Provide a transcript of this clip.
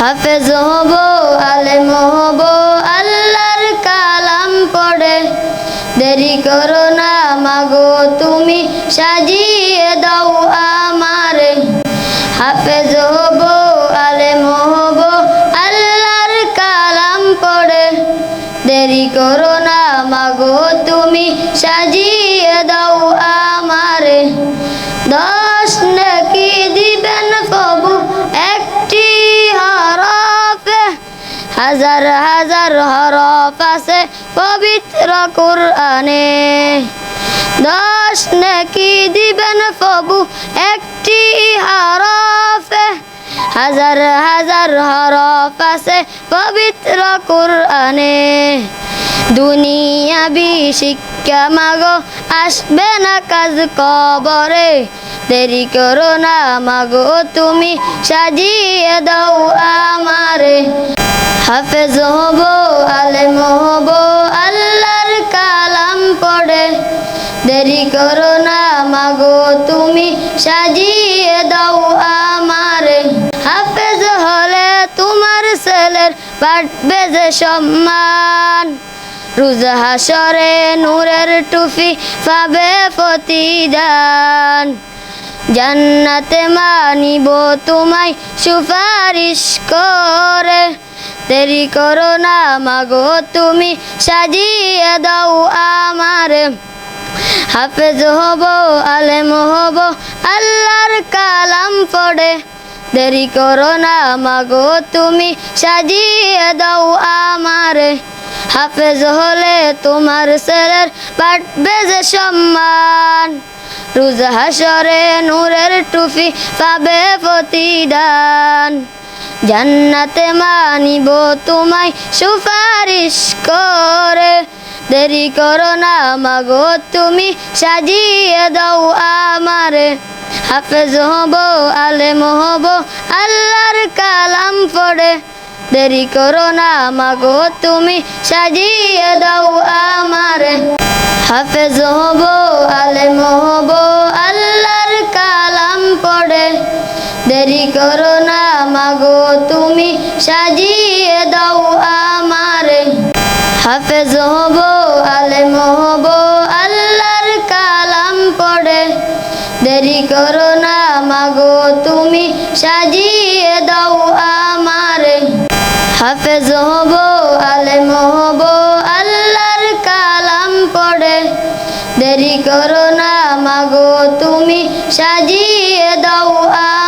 হাফেজ হব, আলেম হব, আল্লাহর কালাম পড়ে। দেরি করো না, মাগো, তুমি সাজিয়ে দাও আমারে। হাফেজ হব, আলেম হব, আল্লাহর কালাম পড়ে। দেরি করো না, মাগো, তুমি সাজিয়ে দাও হাজার হাজার হরফ আছে পবিত্র কুরআনে। দশ নাকি দিবেন কবু একটি হরফে। হাজার হাজার হরফ আছে পবিত্র কুরআনে। দুনিয়াবি শিক্ষা মাগো, আসবে না কাজ কবরে। দেরি করো না, মাগো, তুমি সাজিয়ে দাও আমারে। হাফেজ হব, আলেম হব, আল্লাহর কালাম পড়ে। দেরি করো না, মাগো, তুমি সাজিয়ে দাও আমারে। হাফেজ হলে তোমার ছেলের বাড়বে যে সম্মান। রুজ হাসরে নূরের টুফি পাবে প্রতিদান। জান্নাতে মানিব তোমায় সুপারিশ করে। দেরি করো না মাগো, তুমি সাজিয়ে দাও আমারে। হাফেজ হব, আলেম হব, আল্লাহর কালাম পড়ে। দেরি করো না মাগো, তুমি সাজিয়ে দাও আমারে। হাফেজ হলে তোমার ছেলের বাড়বে যে সম্মান। রুজ হাসরে নূরের টুফি পাবে প্রতিদান। জান্নাতে মানিব তোমায় সুপারিশ করে। দেরি করো না মাগো, তুমি সাজিয়ে দাও আমারে। হাফেজ হব, আলেম হব, আল্লাহর কালাম পড়ে। দেরি করো না মাগো, তুমি সাজিয়ে দাও আমারে। হাফেজ হব, আলেম হব মাগো তুমি সাজিয়ে দাও আমারে। হাফেজ হব, আলেম হব, আল্লাহর কালাম পড়ে। দেরি করো না মাগো তুমি সাজিয়ে দাও আমারে। হাফেজ হব, আলেম হব, আল্লাহর কালাম পড়ে। দেরি করো না মাগো তুমি সাজিয়ে দাও আমারে